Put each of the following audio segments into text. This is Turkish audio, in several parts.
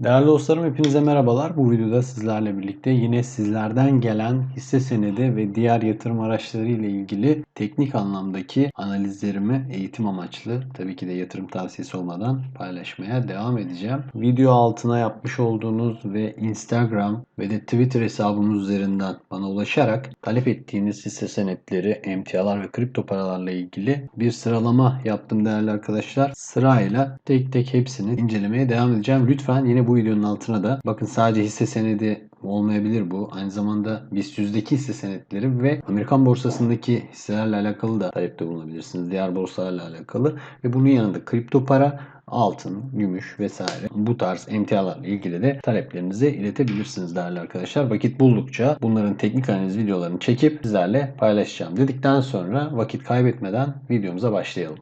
Değerli dostlarım hepinize merhabalar. Bu videoda sizlerle birlikte yine sizlerden gelen hisse senedi ve diğer yatırım araçları ile ilgili teknik anlamdaki analizlerimi eğitim amaçlı tabii ki de yatırım tavsiyesi olmadan paylaşmaya devam edeceğim. Video altına yapmış olduğunuz ve Instagram ve de Twitter hesabımız üzerinden bana ulaşarak talep ettiğiniz hisse senetleri, emtialar ve kripto paralarla ilgili bir sıralama yaptım değerli arkadaşlar. Sırayla tek tek hepsini incelemeye devam edeceğim. Lütfen yine bu videonun altına da bakın sadece hisse senedi olmayabilir bu. Aynı zamanda BIST 100'deki hisse senetleri ve Amerikan borsasındaki hisselerle alakalı da talepte bulunabilirsiniz. Diğer borsalarla alakalı ve bunun yanında kripto para, altın, gümüş vesaire bu tarz emtialarla ilgili de taleplerinizi iletebilirsiniz değerli arkadaşlar. Vakit buldukça bunların teknik analiz videolarını çekip sizlerle paylaşacağım dedikten sonra vakit kaybetmeden videomuza başlayalım.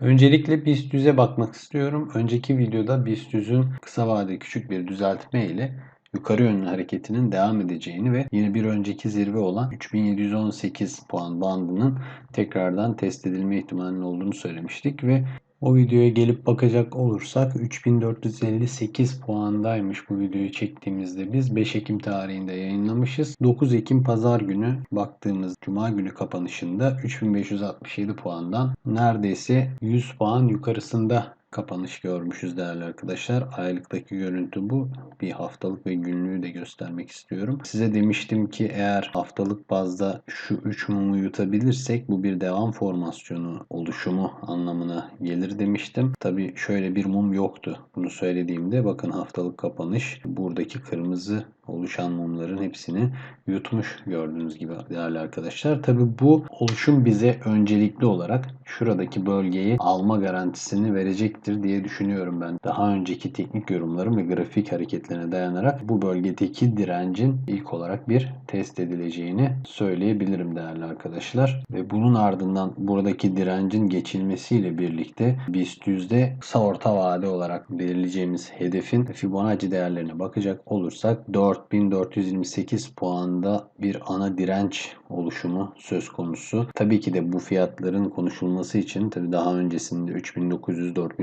Öncelikle BIST 100'e bakmak istiyorum. Önceki videoda BIST 100'ün kısa vadeli küçük bir düzeltme ile yukarı yönlü hareketinin devam edeceğini ve yine bir önceki zirve olan 3718 puan bandının tekrardan test edilme ihtimalinin olduğunu söylemiştik ve o videoya gelip bakacak olursak 3458 puandaymış bu videoyu çektiğimizde biz 5 Ekim tarihinde yayınlamışız. 9 Ekim pazar günü baktığımız cuma günü kapanışında 3567 puandan neredeyse 100 puan yukarısında kapanış görmüşüz değerli arkadaşlar. Aylıktaki görüntü bu. Bir haftalık ve günlüğü de göstermek istiyorum. Size demiştim ki eğer haftalık bazda şu 3 mumu yutabilirsek bu bir devam formasyonu oluşumu anlamına gelir demiştim. Tabi şöyle bir mum yoktu. Bunu söylediğimde bakın haftalık kapanış buradaki kırmızı oluşan mumların hepsini yutmuş gördüğünüz gibi değerli arkadaşlar. Tabi bu oluşum bize öncelikli olarak şuradaki bölgeyi alma garantisini verecektir diye düşünüyorum ben. Daha önceki teknik yorumlarım ve grafik hareketlerine dayanarak bu bölgedeki direncin ilk olarak bir test edileceğini söyleyebilirim değerli arkadaşlar. Ve bunun ardından buradaki direncin geçilmesiyle birlikte BIST yüzde kısa orta vade olarak belirleyeceğimiz hedefin Fibonacci değerlerine bakacak olursak 4428 puanda bir ana direnç oluşumu söz konusu. Tabii ki de bu fiyatların konuşulması için tabii daha öncesinde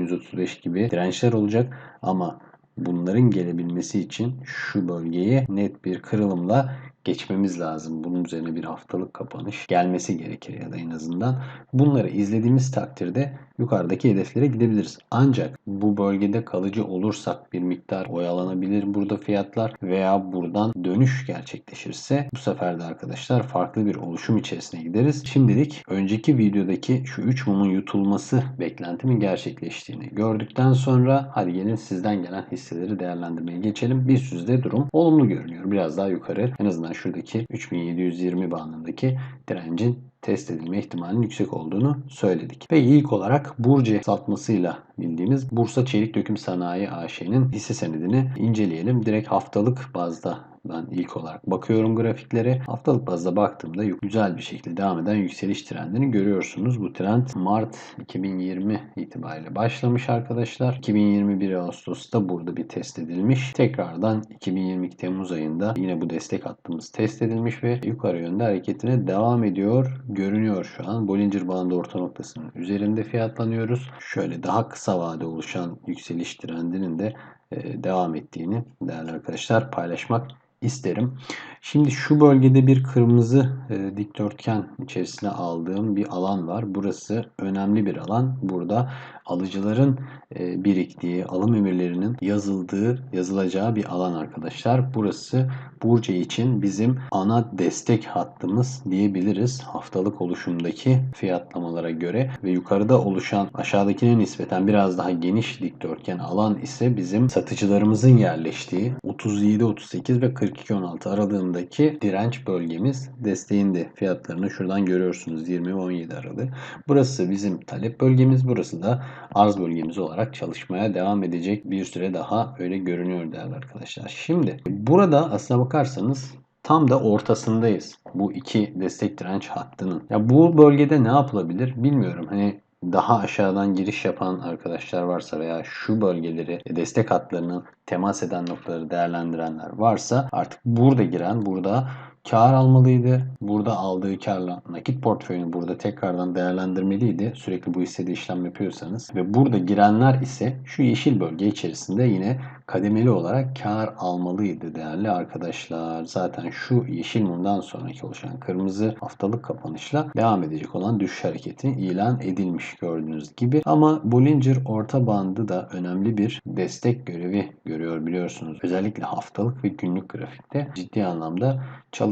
3900-4135 gibi dirençler olacak ama bunların gelebilmesi için şu bölgeyi net bir kırılımla geçmemiz lazım. Bunun üzerine bir haftalık kapanış gelmesi gerekir ya da en azından. Bunları izlediğimiz takdirde yukarıdaki hedeflere gidebiliriz. Ancak bu bölgede kalıcı olursak bir miktar oyalanabilir burada fiyatlar veya buradan dönüş gerçekleşirse bu sefer de arkadaşlar farklı bir oluşum içerisine gideriz. Şimdilik önceki videodaki şu 3 mumun yutulması beklentimin gerçekleştiğini gördükten sonra hadi gelin sizden gelen hisseleri değerlendirmeye geçelim. Bir süzde durum olumlu görünüyor. Biraz daha yukarı en azından şuradaki 3720 bandındaki direncin test edilme ihtimalinin yüksek olduğunu söyledik. Ve ilk olarak Burcu satmasıyla bildiğimiz Bursa Çelik Döküm Sanayi AŞ'nin hisse senedini inceleyelim. Direkt haftalık bazda ben ilk olarak bakıyorum grafiklere. Haftalık bazda baktığımda güzel bir şekilde devam eden yükseliş trendini görüyorsunuz. Bu trend Mart 2020 itibariyle başlamış arkadaşlar. 2021 Ağustos'ta burada bir test edilmiş. Tekrardan 2022 Temmuz ayında yine bu destek hattımız test edilmiş ve yukarı yönde hareketine devam ediyor. Görünüyor şu an. Bollinger Bandı orta noktasının üzerinde fiyatlanıyoruz. Şöyle daha kısa vade oluşan yükseliş trendinin de devam ettiğini değerli arkadaşlar paylaşmak isterim. Şimdi şu bölgede bir kırmızı e, dikdörtgen içerisine aldığım bir alan var. Burası önemli bir alan. Burada alıcıların e, biriktiği, alım emirlerinin yazıldığı, yazılacağı bir alan arkadaşlar. Burası Burcu için bizim ana destek hattımız diyebiliriz. Haftalık oluşumdaki fiyatlamalara göre ve yukarıda oluşan aşağıdakine nispeten biraz daha geniş dikdörtgen alan ise bizim satıcılarımızın yerleştiği 37, 38 ve 42, 16 aralığındaki direnç bölgemiz desteğinde fiyatlarını şuradan görüyorsunuz 20 ve 17 aralığı. Burası bizim talep bölgemiz. Burası da arz bölgemiz olarak çalışmaya devam edecek bir süre daha öyle görünüyor değerli arkadaşlar. Şimdi burada aslına bakarsanız tam da ortasındayız. Bu iki destek direnç hattının. Ya bu bölgede ne yapılabilir bilmiyorum. Hani daha aşağıdan giriş yapan arkadaşlar varsa veya şu bölgeleri destek hatlarını temas eden noktaları değerlendirenler varsa artık burada giren, burada kar almalıydı. Burada aldığı karla nakit portföyünü burada tekrardan değerlendirmeliydi. Sürekli bu hissede işlem yapıyorsanız. Ve burada girenler ise şu yeşil bölge içerisinde yine kademeli olarak kar almalıydı değerli arkadaşlar. Zaten şu yeşil mumdan sonraki oluşan kırmızı haftalık kapanışla devam edecek olan düşüş hareketi ilan edilmiş gördüğünüz gibi. Ama Bollinger orta bandı da önemli bir destek görevi görüyor biliyorsunuz. Özellikle haftalık ve günlük grafikte ciddi anlamda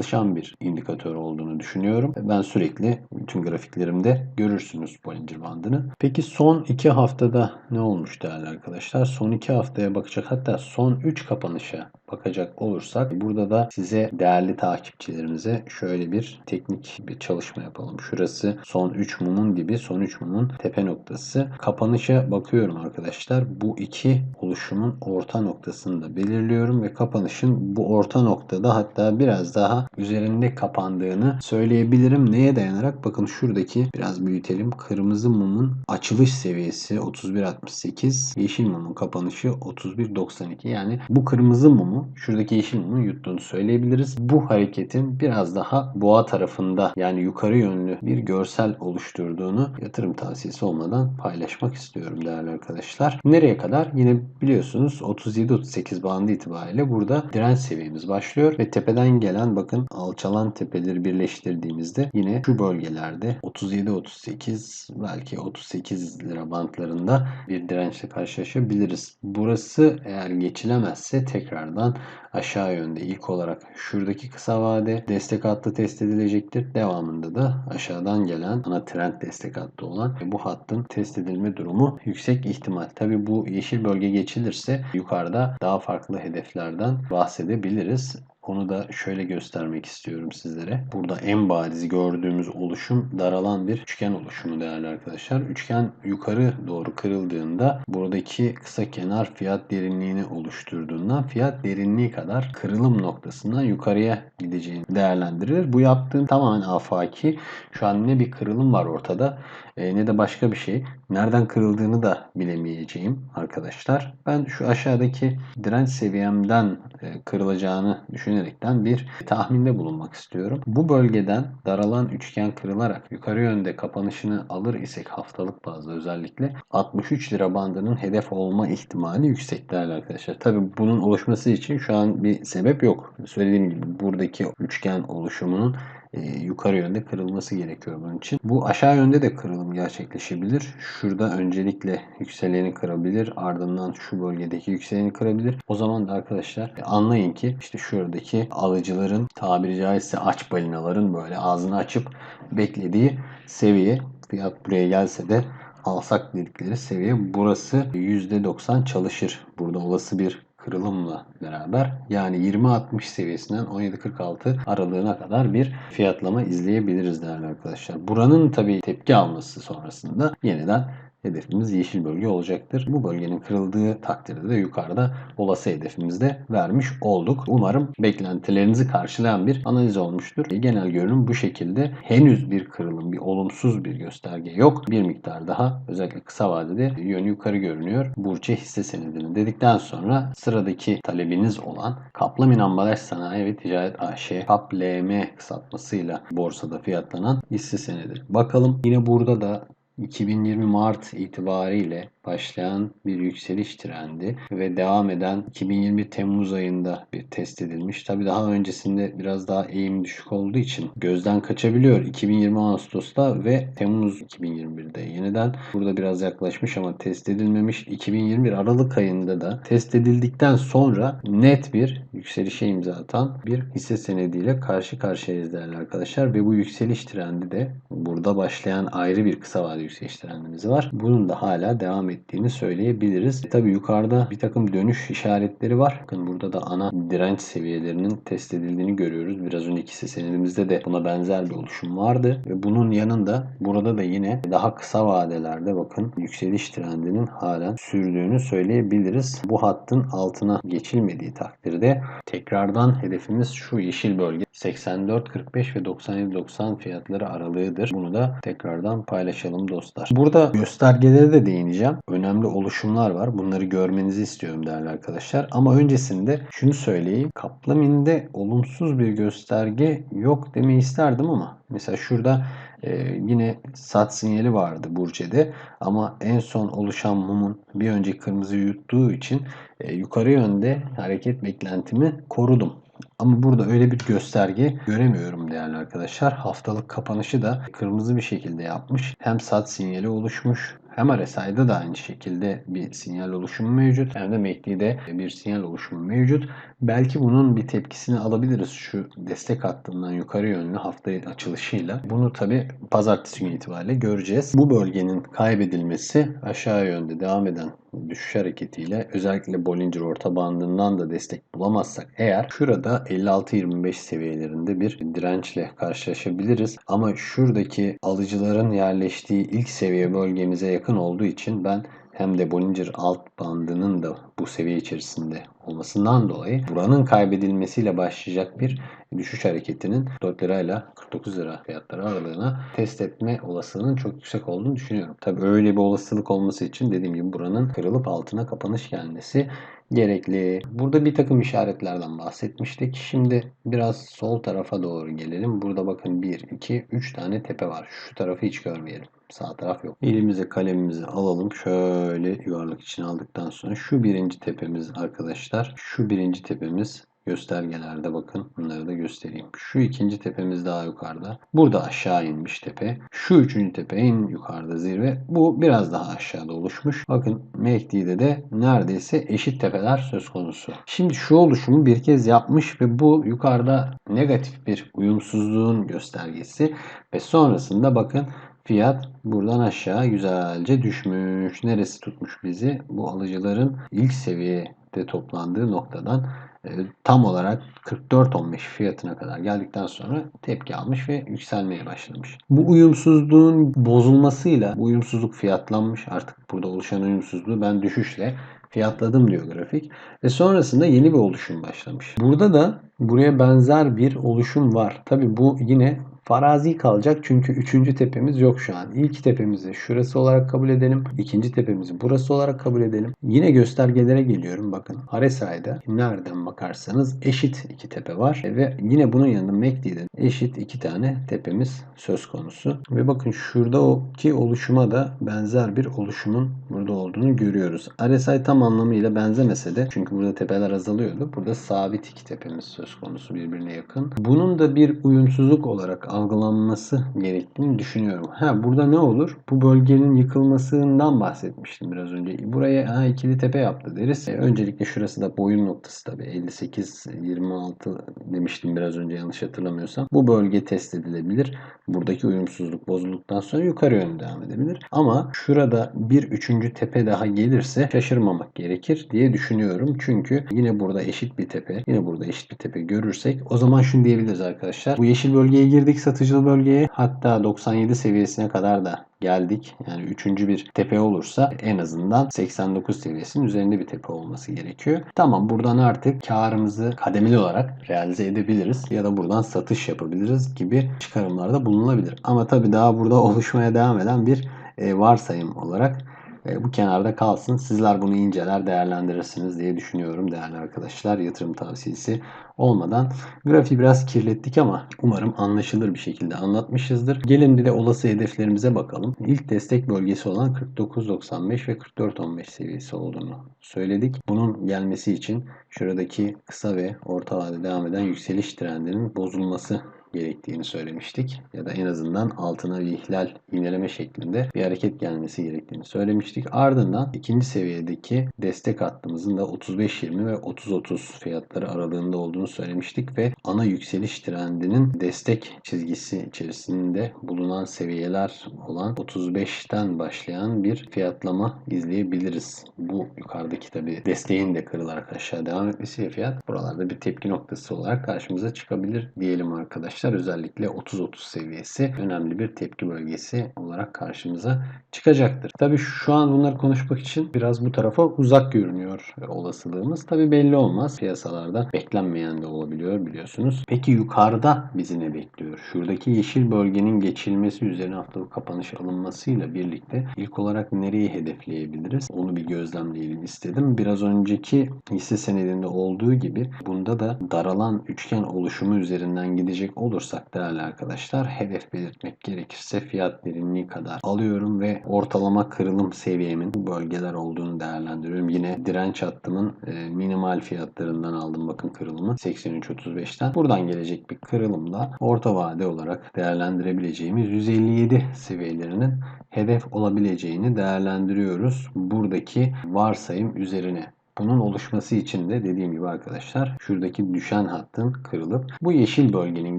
çalışan bir indikatör olduğunu düşünüyorum. Ben sürekli bütün grafiklerimde görürsünüz Bollinger bandını. Peki son 2 haftada ne olmuş değerli arkadaşlar? Son 2 haftaya bakacak hatta son 3 kapanışa bakacak olursak burada da size değerli takipçilerimize şöyle bir teknik bir çalışma yapalım. Şurası son 3 mumun dibi, son 3 mumun tepe noktası. Kapanışa bakıyorum arkadaşlar. Bu iki oluşumun orta noktasını da belirliyorum ve kapanışın bu orta noktada hatta biraz daha üzerinde kapandığını söyleyebilirim. Neye dayanarak? Bakın şuradaki biraz büyütelim. Kırmızı mumun açılış seviyesi 31.68, yeşil mumun kapanışı 31.92. Yani bu kırmızı mumu şuradaki yeşil mumu yuttuğunu söyleyebiliriz. Bu hareketin biraz daha boğa tarafında yani yukarı yönlü bir görsel oluşturduğunu yatırım tavsiyesi olmadan paylaşmak istiyorum değerli arkadaşlar. Nereye kadar? Yine biliyorsunuz 37-38 bandı itibariyle burada direnç seviyemiz başlıyor ve tepeden gelen bakın alçalan tepeleri birleştirdiğimizde yine şu bölgelerde 37-38 belki 38 lira bantlarında bir dirençle karşılaşabiliriz. Burası eğer geçilemezse tekrardan aşağı yönde ilk olarak şuradaki kısa vade destek hattı test edilecektir. Devamında da aşağıdan gelen ana trend destek hattı olan bu hattın test edilme durumu yüksek ihtimal. Tabi bu yeşil bölge geçilirse yukarıda daha farklı hedeflerden bahsedebiliriz. Onu da şöyle göstermek istiyorum sizlere. Burada en bariz gördüğümüz oluşum daralan bir üçgen oluşumu değerli arkadaşlar. Üçgen yukarı doğru kırıldığında buradaki kısa kenar fiyat derinliğini oluşturduğundan fiyat derinliği kadar kırılım noktasından yukarıya gideceğini değerlendirilir. Bu yaptığım tamamen afaki. Şu an ne bir kırılım var ortada ne de başka bir şey. Nereden kırıldığını da bilemeyeceğim arkadaşlar. Ben şu aşağıdaki direnç seviyemden e, kırılacağını düşünerekten bir tahminde bulunmak istiyorum. Bu bölgeden daralan üçgen kırılarak yukarı yönde kapanışını alır isek haftalık bazda özellikle 63 lira bandının hedef olma ihtimali yüksek değerli arkadaşlar. Tabi bunun oluşması için şu an bir sebep yok. Söylediğim gibi buradaki üçgen oluşumunun e, yukarı yönde kırılması gerekiyor bunun için. Bu aşağı yönde de kırılım gerçekleşebilir. Şurada öncelikle yükseleni kırabilir. Ardından şu bölgedeki yükseleni kırabilir. O zaman da arkadaşlar e, anlayın ki işte şuradaki alıcıların tabiri caizse aç balinaların böyle ağzını açıp beklediği seviye fiyat buraya gelse de alsak dedikleri seviye burası %90 çalışır. Burada olası bir kırılımla beraber yani 20-60 seviyesinden 17-46 aralığına kadar bir fiyatlama izleyebiliriz değerli arkadaşlar. Buranın tabi tepki alması sonrasında yeniden hedefimiz yeşil bölge olacaktır. Bu bölgenin kırıldığı takdirde de yukarıda olası hedefimizde vermiş olduk. Umarım beklentilerinizi karşılayan bir analiz olmuştur. Genel görünüm bu şekilde. Henüz bir kırılım, bir olumsuz bir gösterge yok. Bir miktar daha özellikle kısa vadede yönü yukarı görünüyor. Burçe hisse senedini dedikten sonra sıradaki talebiniz olan Kaplamin Ambalaj Sanayi ve Ticaret AŞ KAPLM kısaltmasıyla borsada fiyatlanan hisse senedi. Bakalım yine burada da 2020 Mart itibariyle başlayan bir yükseliş trendi ve devam eden 2020 Temmuz ayında bir test edilmiş. Tabi daha öncesinde biraz daha eğim düşük olduğu için gözden kaçabiliyor. 2020 Ağustos'ta ve Temmuz 2021'de yeniden burada biraz yaklaşmış ama test edilmemiş. 2021 Aralık ayında da test edildikten sonra net bir yükselişe imza atan bir hisse senediyle karşı karşıyayız değerli arkadaşlar ve bu yükseliş trendi de burada başlayan ayrı bir kısa vadeli yükseliş trendimiz var. Bunun da hala devam ettiğini söyleyebiliriz. E tabi yukarıda bir takım dönüş işaretleri var. Bakın burada da ana direnç seviyelerinin test edildiğini görüyoruz. Biraz önceki hisse senedimizde de buna benzer bir oluşum vardı. Ve bunun yanında burada da yine daha kısa vadelerde bakın yükseliş trendinin halen sürdüğünü söyleyebiliriz. Bu hattın altına geçilmediği takdirde tekrardan hedefimiz şu yeşil bölge 84.45 ve 97.90 fiyatları aralığıdır. Bunu da tekrardan paylaşalım dostlar. Burada göstergelere de değineceğim. Önemli oluşumlar var. Bunları görmenizi istiyorum değerli arkadaşlar. Ama öncesinde şunu söyleyeyim. Kaplaminde olumsuz bir gösterge yok demeyi isterdim ama mesela şurada e, yine sat sinyali vardı Burce'de ama en son oluşan mumun bir önceki kırmızı yuttuğu için e, yukarı yönde hareket beklentimi korudum. Ama burada öyle bir gösterge göremiyorum değerli arkadaşlar. Haftalık kapanışı da kırmızı bir şekilde yapmış. Hem sat sinyali oluşmuş hem RSI'da da aynı şekilde bir sinyal oluşumu mevcut. Hem de MACD'de bir sinyal oluşumu mevcut. Belki bunun bir tepkisini alabiliriz şu destek hattından yukarı yönlü hafta açılışıyla. Bunu tabi pazartesi günü itibariyle göreceğiz. Bu bölgenin kaybedilmesi aşağı yönde devam eden düşüş hareketiyle özellikle Bollinger orta bandından da destek bulamazsak eğer şurada 56-25 seviyelerinde bir dirençle karşılaşabiliriz. Ama şuradaki alıcıların yerleştiği ilk seviye bölgemize yakın olduğu için ben hem de Bollinger alt bandının da bu seviye içerisinde olmasından dolayı buranın kaybedilmesiyle başlayacak bir düşüş hareketinin 4 lirayla 49 lira fiyatları aralığına test etme olasılığının çok yüksek olduğunu düşünüyorum. Tabi öyle bir olasılık olması için dediğim gibi buranın kırılıp altına kapanış gelmesi gerekli. Burada bir takım işaretlerden bahsetmiştik. Şimdi biraz sol tarafa doğru gelelim. Burada bakın 1, 2, 3 tane tepe var. Şu tarafı hiç görmeyelim. Sağ taraf yok. Elimize kalemimizi alalım. Şöyle yuvarlak içine aldıktan sonra şu birinci tepemiz arkadaşlar. Şu birinci tepemiz göstergelerde bakın bunları da göstereyim. Şu ikinci tepemiz daha yukarıda. Burada aşağı inmiş tepe. Şu üçüncü tepe en yukarıda zirve. Bu biraz daha aşağıda oluşmuş. Bakın MACD'de de neredeyse eşit tepeler söz konusu. Şimdi şu oluşumu bir kez yapmış ve bu yukarıda negatif bir uyumsuzluğun göstergesi ve sonrasında bakın Fiyat buradan aşağı güzelce düşmüş. Neresi tutmuş bizi? Bu alıcıların ilk seviyede toplandığı noktadan e, tam olarak 44.15 fiyatına kadar geldikten sonra tepki almış ve yükselmeye başlamış. Bu uyumsuzluğun bozulmasıyla bu uyumsuzluk fiyatlanmış. Artık burada oluşan uyumsuzluğu ben düşüşle fiyatladım diyor grafik. Ve sonrasında yeni bir oluşum başlamış. Burada da buraya benzer bir oluşum var. Tabi bu yine Farazi kalacak çünkü üçüncü tepemiz yok şu an. İlk tepemizi şurası olarak kabul edelim. İkinci tepemizi burası olarak kabul edelim. Yine göstergelere geliyorum. Bakın RSI'da nereden bakarsanız eşit iki tepe var. Ve yine bunun yanında MACD'de eşit iki tane tepemiz söz konusu. Ve bakın şurada o ki oluşuma da benzer bir oluşumun burada olduğunu görüyoruz. RSI tam anlamıyla benzemese de çünkü burada tepeler azalıyordu. Burada sabit iki tepemiz söz konusu birbirine yakın. Bunun da bir uyumsuzluk olarak algılanması gerektiğini düşünüyorum. Ha burada ne olur? Bu bölgenin yıkılmasından bahsetmiştim biraz önce. Buraya ha, ikili tepe yaptı deriz. E, öncelikle şurası da boyun noktası tabii. 58 26 demiştim biraz önce yanlış hatırlamıyorsam. Bu bölge test edilebilir. Buradaki uyumsuzluk bozulduktan sonra yukarı yönde devam edebilir. Ama şurada bir üçüncü tepe daha gelirse şaşırmamak gerekir diye düşünüyorum. Çünkü yine burada eşit bir tepe, yine burada eşit bir tepe görürsek o zaman şunu diyebiliriz arkadaşlar. Bu yeşil bölgeye girdik satıcılı bölgeye hatta 97 seviyesine kadar da geldik. Yani üçüncü bir tepe olursa en azından 89 seviyesinin üzerinde bir tepe olması gerekiyor. Tamam buradan artık karımızı kademeli olarak realize edebiliriz ya da buradan satış yapabiliriz gibi çıkarımlarda bulunabilir. Ama tabii daha burada oluşmaya devam eden bir e, varsayım olarak e, bu kenarda kalsın. Sizler bunu inceler değerlendirirsiniz diye düşünüyorum değerli arkadaşlar. Yatırım tavsiyesi olmadan grafiği biraz kirlettik ama umarım anlaşılır bir şekilde anlatmışızdır. Gelin bir de olası hedeflerimize bakalım. İlk destek bölgesi olan 49.95 ve 44.15 seviyesi olduğunu söyledik. Bunun gelmesi için şuradaki kısa ve orta vadede devam eden yükseliş trendinin bozulması gerektiğini söylemiştik. Ya da en azından altına bir ihlal iğneleme şeklinde bir hareket gelmesi gerektiğini söylemiştik. Ardından ikinci seviyedeki destek hattımızın da 35-20 ve 30-30 fiyatları aralığında olduğunu söylemiştik ve ana yükseliş trendinin destek çizgisi içerisinde bulunan seviyeler olan 35'ten başlayan bir fiyatlama izleyebiliriz. Bu yukarıdaki tabi desteğin de kırılarak aşağı devam etmesiyle fiyat buralarda bir tepki noktası olarak karşımıza çıkabilir diyelim arkadaşlar. Özellikle 30-30 seviyesi önemli bir tepki bölgesi olarak karşımıza çıkacaktır. Tabii şu an bunları konuşmak için biraz bu tarafa uzak görünüyor olasılığımız. Tabii belli olmaz. Piyasalarda beklenmeyen de olabiliyor biliyorsunuz. Peki yukarıda bizi ne bekliyor? Şuradaki yeşil bölgenin geçilmesi üzerine haftalık kapanış alınmasıyla birlikte ilk olarak nereyi hedefleyebiliriz? Onu bir gözlemleyelim istedim. Biraz önceki hisse senedinde olduğu gibi bunda da daralan üçgen oluşumu üzerinden gidecek olursak değerli arkadaşlar hedef belirtmek gerekirse fiyat derinliği kadar alıyorum ve ortalama kırılım seviyemin bu bölgeler olduğunu değerlendiriyorum. Yine direnç hattımın e, minimal fiyatlarından aldım bakın kırılımı 83.35'ten. Buradan gelecek bir kırılımda orta vade olarak değerlendirebileceğimiz 157 seviyelerinin hedef olabileceğini değerlendiriyoruz. Buradaki varsayım üzerine. Bunun oluşması için de dediğim gibi arkadaşlar şuradaki düşen hattın kırılıp bu yeşil bölgenin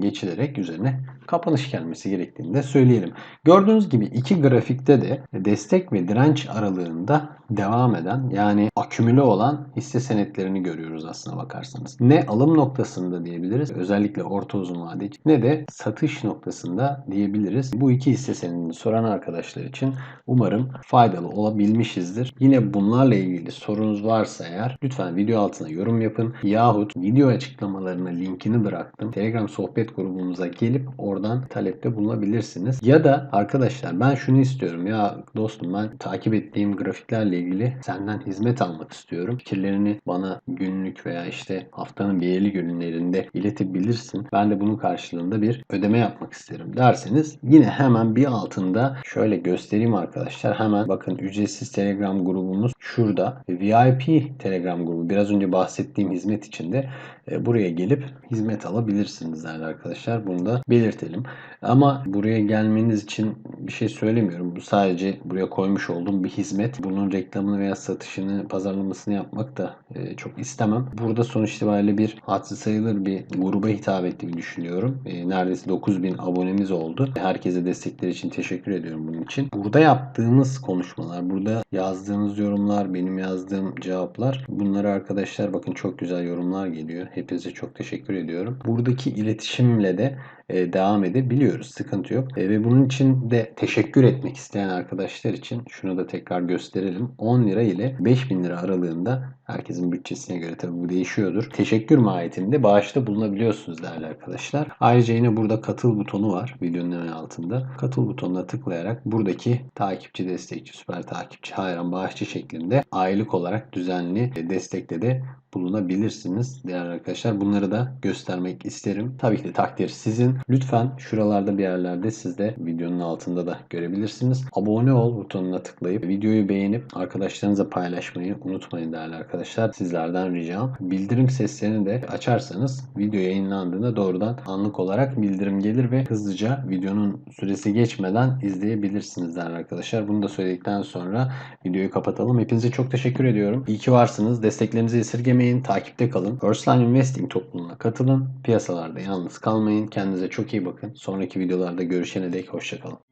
geçilerek üzerine kapanış gelmesi gerektiğini de söyleyelim. Gördüğünüz gibi iki grafikte de destek ve direnç aralığında devam eden yani akümüle olan hisse senetlerini görüyoruz aslına bakarsanız. Ne alım noktasında diyebiliriz özellikle orta uzun vade için ne de satış noktasında diyebiliriz. Bu iki hisse senedini soran arkadaşlar için umarım faydalı olabilmişizdir. Yine bunlarla ilgili sorunuz varsa eğer lütfen video altına yorum yapın yahut video açıklamalarına linkini bıraktım. Telegram sohbet grubumuza gelip oradan talepte bulunabilirsiniz. Ya da arkadaşlar ben şunu istiyorum ya dostum ben takip ettiğim grafiklerle ilgili senden hizmet almak istiyorum. Fikirlerini bana günlük veya işte haftanın belirli günlerinde iletebilirsin. Ben de bunun karşılığında bir ödeme yapmak isterim derseniz yine hemen bir altında şöyle göstereyim arkadaşlar. Hemen bakın ücretsiz Telegram grubumuz şurada. VIP Telegram grubu biraz önce bahsettiğim hizmet içinde e, buraya gelip hizmet alabilirsiniz değerli arkadaşlar. Bunu da belirtelim. Ama buraya gelmeniz için bir şey söylemiyorum. Bu sadece buraya koymuş olduğum bir hizmet. Bunun reklamını veya satışını, pazarlamasını yapmak da e, çok istemem. Burada sonuç itibariyle bir hadsi sayılır bir gruba hitap ettiğimi düşünüyorum. E, neredeyse 9000 abonemiz oldu. Herkese destekleri için teşekkür ediyorum bunun için. Burada yaptığımız konuşmalar, burada yazdığınız yorumlar, benim yazdığım cevaplar bunları arkadaşlar bakın çok güzel yorumlar geliyor. Hepinize çok teşekkür ediyorum. Buradaki iletişimle de devam edebiliyoruz. Sıkıntı yok. E, ve bunun için de teşekkür etmek isteyen arkadaşlar için şunu da tekrar gösterelim. 10 lira ile 5000 lira aralığında herkesin bütçesine göre tabii bu değişiyordur. Teşekkür mahiyetinde bağışta bulunabiliyorsunuz değerli arkadaşlar. Ayrıca yine burada katıl butonu var videonun hemen altında. Katıl butonuna tıklayarak buradaki takipçi, destekçi, süper takipçi, hayran, bağışçı şeklinde aylık olarak düzenli destekte de bulunabilirsiniz değerli arkadaşlar. Bunları da göstermek isterim. Tabii ki de takdir sizin. Lütfen şuralarda bir yerlerde siz de videonun altında da görebilirsiniz. Abone ol butonuna tıklayıp videoyu beğenip arkadaşlarınıza paylaşmayı unutmayın değerli arkadaşlar. Sizlerden ricam. Bildirim seslerini de açarsanız video yayınlandığında doğrudan anlık olarak bildirim gelir ve hızlıca videonun süresi geçmeden izleyebilirsiniz değerli arkadaşlar. Bunu da söyledikten sonra videoyu kapatalım. Hepinize çok teşekkür ediyorum. İyi ki varsınız. Desteklerinizi esirgemeyin. Takipte kalın. First Line Investing topluluğuna katılın. Piyasalarda yalnız kalmayın. Kendinize çok iyi bakın. Sonraki videolarda görüşene dek hoşçakalın.